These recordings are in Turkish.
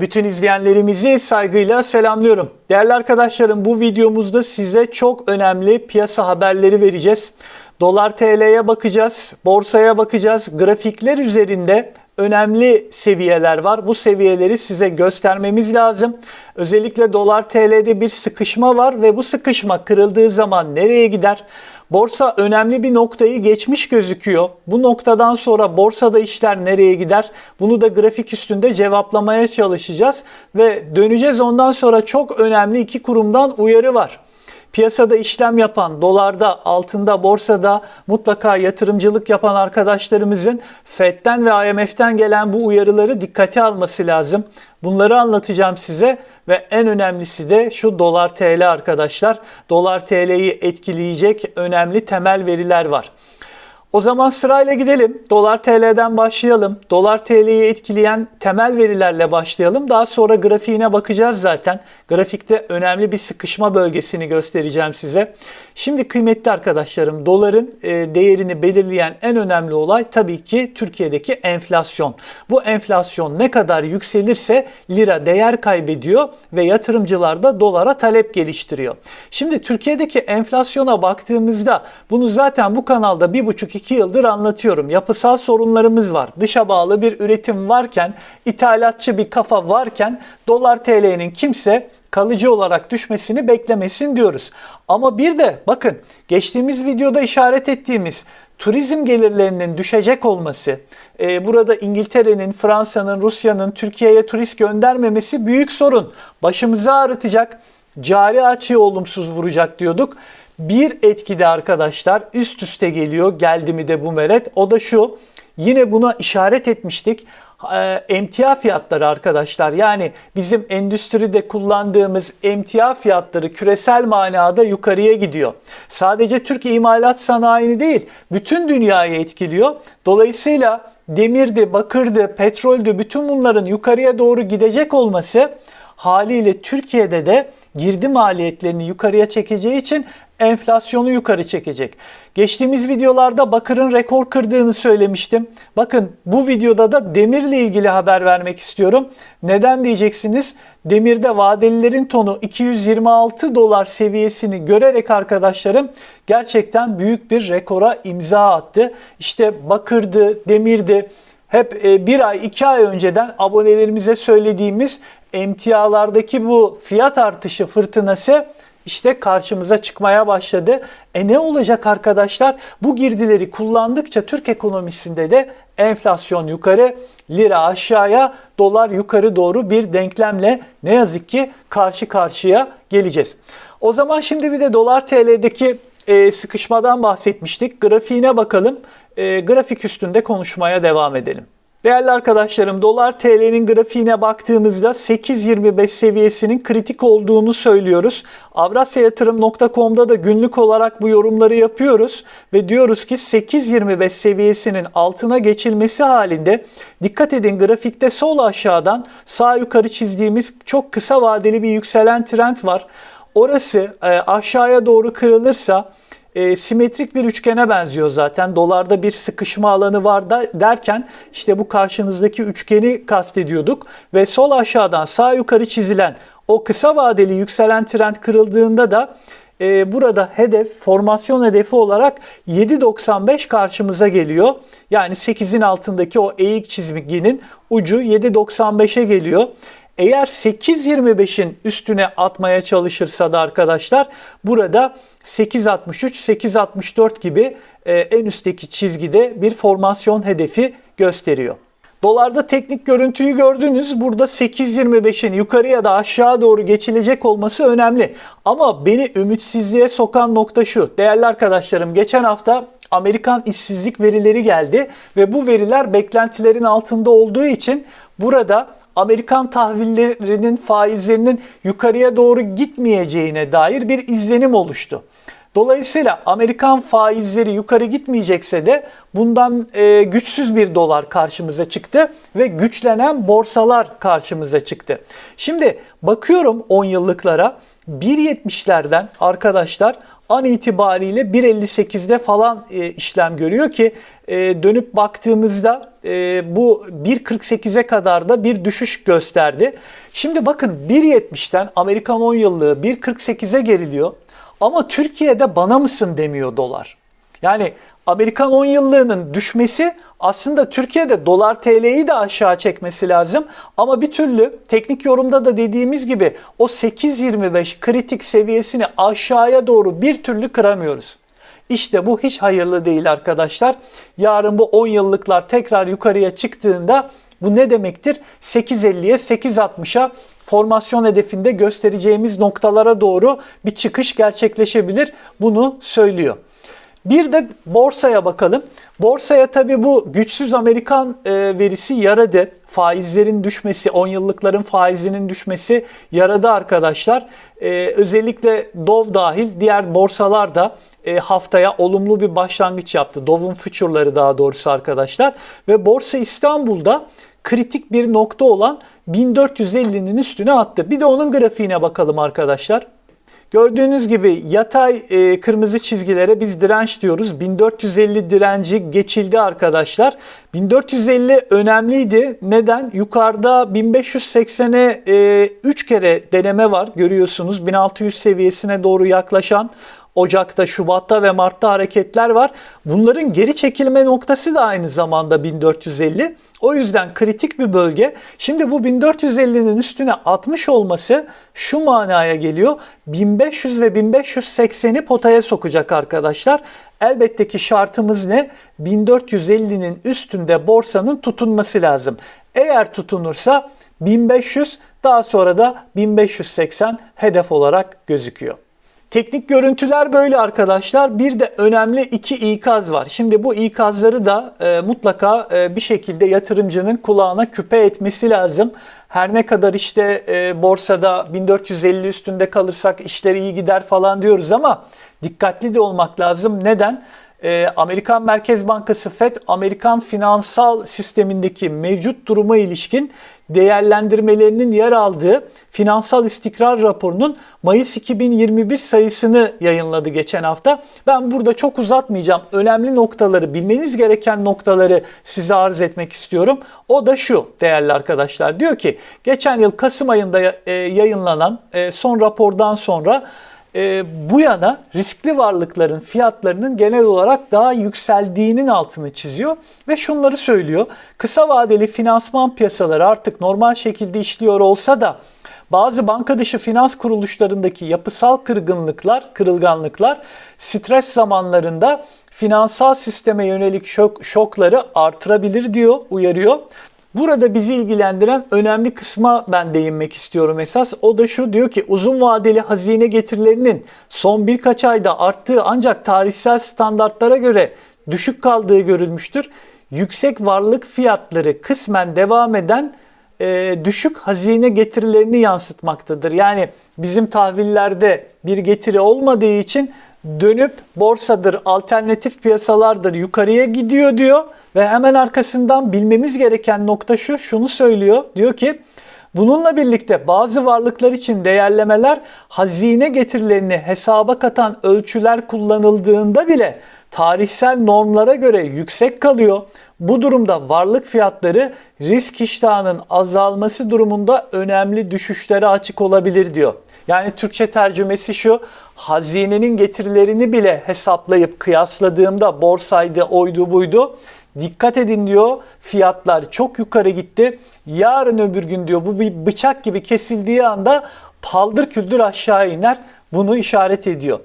Bütün izleyenlerimizi saygıyla selamlıyorum. Değerli arkadaşlarım bu videomuzda size çok önemli piyasa haberleri vereceğiz. Dolar TL'ye bakacağız, borsaya bakacağız. Grafikler üzerinde önemli seviyeler var. Bu seviyeleri size göstermemiz lazım. Özellikle dolar TL'de bir sıkışma var ve bu sıkışma kırıldığı zaman nereye gider? Borsa önemli bir noktayı geçmiş gözüküyor. Bu noktadan sonra borsada işler nereye gider? Bunu da grafik üstünde cevaplamaya çalışacağız ve döneceğiz ondan sonra çok önemli iki kurumdan uyarı var. Piyasada işlem yapan, dolarda, altında, borsada mutlaka yatırımcılık yapan arkadaşlarımızın FED'den ve IMF'den gelen bu uyarıları dikkate alması lazım. Bunları anlatacağım size ve en önemlisi de şu dolar TL arkadaşlar. Dolar TL'yi etkileyecek önemli temel veriler var. O zaman sırayla gidelim. Dolar TL'den başlayalım. Dolar TL'yi etkileyen temel verilerle başlayalım. Daha sonra grafiğine bakacağız zaten. Grafikte önemli bir sıkışma bölgesini göstereceğim size. Şimdi kıymetli arkadaşlarım doların e, değerini belirleyen en önemli olay tabii ki Türkiye'deki enflasyon. Bu enflasyon ne kadar yükselirse lira değer kaybediyor ve yatırımcılar da dolara talep geliştiriyor. Şimdi Türkiye'deki enflasyona baktığımızda bunu zaten bu kanalda bir buçuk 2 yıldır anlatıyorum. Yapısal sorunlarımız var. Dışa bağlı bir üretim varken, ithalatçı bir kafa varken dolar TL'nin kimse kalıcı olarak düşmesini beklemesin diyoruz. Ama bir de bakın geçtiğimiz videoda işaret ettiğimiz turizm gelirlerinin düşecek olması, e, burada İngiltere'nin, Fransa'nın, Rusya'nın Türkiye'ye turist göndermemesi büyük sorun. Başımızı ağrıtacak, cari açıyı olumsuz vuracak diyorduk bir etkide arkadaşlar üst üste geliyor geldi mi de bu meret. O da şu yine buna işaret etmiştik. E, emtia fiyatları arkadaşlar yani bizim endüstride kullandığımız emtia fiyatları küresel manada yukarıya gidiyor. Sadece Türk imalat sanayini değil bütün dünyayı etkiliyor. Dolayısıyla demirdi, bakırdı, petroldü bütün bunların yukarıya doğru gidecek olması haliyle Türkiye'de de girdi maliyetlerini yukarıya çekeceği için enflasyonu yukarı çekecek. Geçtiğimiz videolarda bakırın rekor kırdığını söylemiştim. Bakın bu videoda da demirle ilgili haber vermek istiyorum. Neden diyeceksiniz? Demirde vadelilerin tonu 226 dolar seviyesini görerek arkadaşlarım gerçekten büyük bir rekora imza attı. İşte bakırdı, demirdi, hep e, bir ay iki ay önceden abonelerimize söylediğimiz emtialardaki bu fiyat artışı fırtınası işte karşımıza çıkmaya başladı. E ne olacak arkadaşlar? Bu girdileri kullandıkça Türk ekonomisinde de enflasyon yukarı, lira aşağıya, dolar yukarı doğru bir denklemle ne yazık ki karşı karşıya geleceğiz. O zaman şimdi bir de dolar TL'deki e, sıkışmadan bahsetmiştik. Grafiğine bakalım. E, grafik üstünde konuşmaya devam edelim. Değerli arkadaşlarım dolar TL'nin grafiğine baktığımızda 8.25 seviyesinin kritik olduğunu söylüyoruz. Avrasyayatırım.com'da da günlük olarak bu yorumları yapıyoruz ve diyoruz ki 8.25 seviyesinin altına geçilmesi halinde dikkat edin grafikte sol aşağıdan sağ yukarı çizdiğimiz çok kısa vadeli bir yükselen trend var. Orası e, aşağıya doğru kırılırsa e, simetrik bir üçgene benziyor zaten. Dolarda bir sıkışma alanı var da derken işte bu karşınızdaki üçgeni kastediyorduk ve sol aşağıdan sağ yukarı çizilen o kısa vadeli yükselen trend kırıldığında da e, burada hedef formasyon hedefi olarak 7.95 karşımıza geliyor. Yani 8'in altındaki o eğik çizginin ucu 7.95'e geliyor. Eğer 8.25'in üstüne atmaya çalışırsa da arkadaşlar burada 8.63, 8.64 gibi e, en üstteki çizgide bir formasyon hedefi gösteriyor. Dolarda teknik görüntüyü gördünüz. Burada 8.25'in yukarı ya da aşağı doğru geçilecek olması önemli. Ama beni ümitsizliğe sokan nokta şu. Değerli arkadaşlarım geçen hafta Amerikan işsizlik verileri geldi ve bu veriler beklentilerin altında olduğu için burada Amerikan tahvillerinin faizlerinin yukarıya doğru gitmeyeceğine dair bir izlenim oluştu. Dolayısıyla Amerikan faizleri yukarı gitmeyecekse de bundan e, güçsüz bir dolar karşımıza çıktı ve güçlenen borsalar karşımıza çıktı. Şimdi bakıyorum 10 yıllıklara 1.70'lerden arkadaşlar an itibariyle 1.58'de falan e, işlem görüyor ki e, dönüp baktığımızda e, bu 1.48'e kadar da bir düşüş gösterdi. Şimdi bakın 1.70'ten Amerikan 10 yıllığı 1.48'e geriliyor ama Türkiye'de bana mısın demiyor dolar. Yani Amerikan 10 yıllığının düşmesi aslında Türkiye'de dolar TL'yi de aşağı çekmesi lazım. Ama bir türlü teknik yorumda da dediğimiz gibi o 8.25 kritik seviyesini aşağıya doğru bir türlü kıramıyoruz. İşte bu hiç hayırlı değil arkadaşlar. Yarın bu 10 yıllıklar tekrar yukarıya çıktığında bu ne demektir? 8.50'ye 8.60'a formasyon hedefinde göstereceğimiz noktalara doğru bir çıkış gerçekleşebilir. Bunu söylüyor. Bir de borsaya bakalım. Borsaya tabi bu güçsüz Amerikan e, verisi yaradı. Faizlerin düşmesi, 10 yıllıkların faizinin düşmesi yaradı arkadaşlar. E, özellikle Dov dahil diğer borsalar da e, haftaya olumlu bir başlangıç yaptı. Dov'un future'ları daha doğrusu arkadaşlar. Ve Borsa İstanbul'da kritik bir nokta olan 1450'nin üstüne attı. Bir de onun grafiğine bakalım arkadaşlar. Gördüğünüz gibi yatay e, kırmızı çizgilere biz direnç diyoruz. 1450 direnci geçildi arkadaşlar. 1450 önemliydi. Neden? Yukarıda 1580'e e, 3 kere deneme var görüyorsunuz. 1600 seviyesine doğru yaklaşan Ocak'ta, Şubat'ta ve Mart'ta hareketler var. Bunların geri çekilme noktası da aynı zamanda 1450. O yüzden kritik bir bölge. Şimdi bu 1450'nin üstüne 60 olması şu manaya geliyor. 1500 ve 1580'i potaya sokacak arkadaşlar. Elbette ki şartımız ne? 1450'nin üstünde borsanın tutunması lazım. Eğer tutunursa 1500 daha sonra da 1580 hedef olarak gözüküyor. Teknik görüntüler böyle arkadaşlar. Bir de önemli iki ikaz var. Şimdi bu ikazları da e, mutlaka e, bir şekilde yatırımcının kulağına küpe etmesi lazım. Her ne kadar işte e, borsada 1450 üstünde kalırsak işler iyi gider falan diyoruz ama dikkatli de olmak lazım. Neden? E, Amerikan Merkez Bankası FED Amerikan finansal sistemindeki mevcut duruma ilişkin değerlendirmelerinin yer aldığı finansal istikrar raporunun Mayıs 2021 sayısını yayınladı geçen hafta. Ben burada çok uzatmayacağım. Önemli noktaları, bilmeniz gereken noktaları size arz etmek istiyorum. O da şu değerli arkadaşlar. Diyor ki geçen yıl Kasım ayında e, yayınlanan e, son rapordan sonra e, bu yana riskli varlıkların fiyatlarının genel olarak daha yükseldiğinin altını çiziyor ve şunları söylüyor. Kısa vadeli finansman piyasaları artık normal şekilde işliyor olsa da bazı banka dışı finans kuruluşlarındaki yapısal kırgınlıklar, kırılganlıklar stres zamanlarında finansal sisteme yönelik şok, şokları artırabilir diyor, uyarıyor. Burada bizi ilgilendiren önemli kısma ben değinmek istiyorum esas. O da şu diyor ki uzun vadeli hazine getirilerinin son birkaç ayda arttığı ancak tarihsel standartlara göre düşük kaldığı görülmüştür. Yüksek varlık fiyatları kısmen devam eden e, düşük hazine getirilerini yansıtmaktadır. Yani bizim tahvillerde bir getiri olmadığı için dönüp borsadır, alternatif piyasalardır yukarıya gidiyor diyor. Ve hemen arkasından bilmemiz gereken nokta şu, şunu söylüyor. Diyor ki bununla birlikte bazı varlıklar için değerlemeler hazine getirilerini hesaba katan ölçüler kullanıldığında bile tarihsel normlara göre yüksek kalıyor. Bu durumda varlık fiyatları risk iştahının azalması durumunda önemli düşüşlere açık olabilir diyor. Yani Türkçe tercümesi şu. Hazinenin getirilerini bile hesaplayıp kıyasladığımda borsaydı, oydu buydu. Dikkat edin diyor fiyatlar çok yukarı gitti. Yarın öbür gün diyor bu bir bıçak gibi kesildiği anda paldır küldür aşağı iner. Bunu işaret ediyor.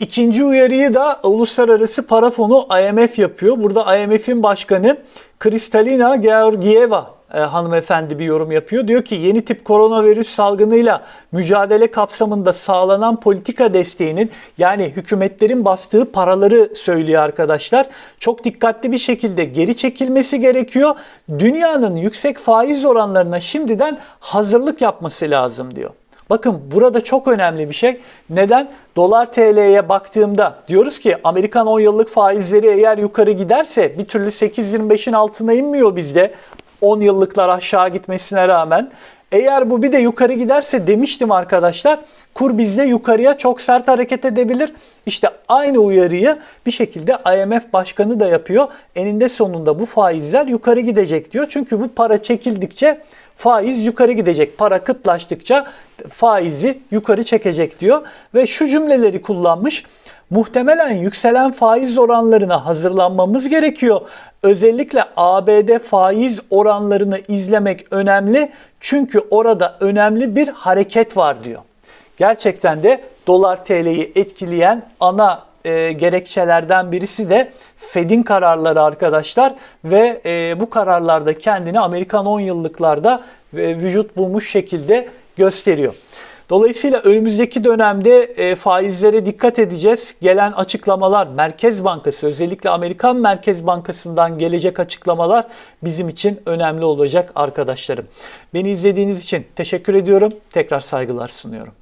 İkinci uyarıyı da Uluslararası Para Fonu IMF yapıyor. Burada IMF'in başkanı Kristalina Georgieva e, hanımefendi bir yorum yapıyor. Diyor ki yeni tip koronavirüs salgınıyla mücadele kapsamında sağlanan politika desteğinin yani hükümetlerin bastığı paraları söylüyor arkadaşlar. Çok dikkatli bir şekilde geri çekilmesi gerekiyor. Dünyanın yüksek faiz oranlarına şimdiden hazırlık yapması lazım diyor. Bakın burada çok önemli bir şey. Neden? Dolar TL'ye baktığımda diyoruz ki Amerikan 10 yıllık faizleri eğer yukarı giderse bir türlü 8.25'in altına inmiyor bizde. 10 yıllıklar aşağı gitmesine rağmen Eğer bu bir de yukarı giderse demiştim arkadaşlar kur bizde yukarıya çok sert hareket edebilir. İşte aynı uyarıyı bir şekilde IMF başkanı da yapıyor. Eninde sonunda bu faizler yukarı gidecek diyor. Çünkü bu para çekildikçe faiz yukarı gidecek. Para kıtlaştıkça faizi yukarı çekecek diyor. Ve şu cümleleri kullanmış. Muhtemelen yükselen faiz oranlarına hazırlanmamız gerekiyor. Özellikle ABD faiz oranlarını izlemek önemli. Çünkü orada önemli bir hareket var diyor. Gerçekten de dolar TL'yi etkileyen ana e, gerekçelerden birisi de Fed'in kararları arkadaşlar ve e, bu kararlarda kendini Amerikan 10 yıllıklarda e, vücut bulmuş şekilde gösteriyor. Dolayısıyla önümüzdeki dönemde e, faizlere dikkat edeceğiz. Gelen açıklamalar Merkez Bankası özellikle Amerikan Merkez Bankası'ndan gelecek açıklamalar bizim için önemli olacak arkadaşlarım. Beni izlediğiniz için teşekkür ediyorum. Tekrar saygılar sunuyorum.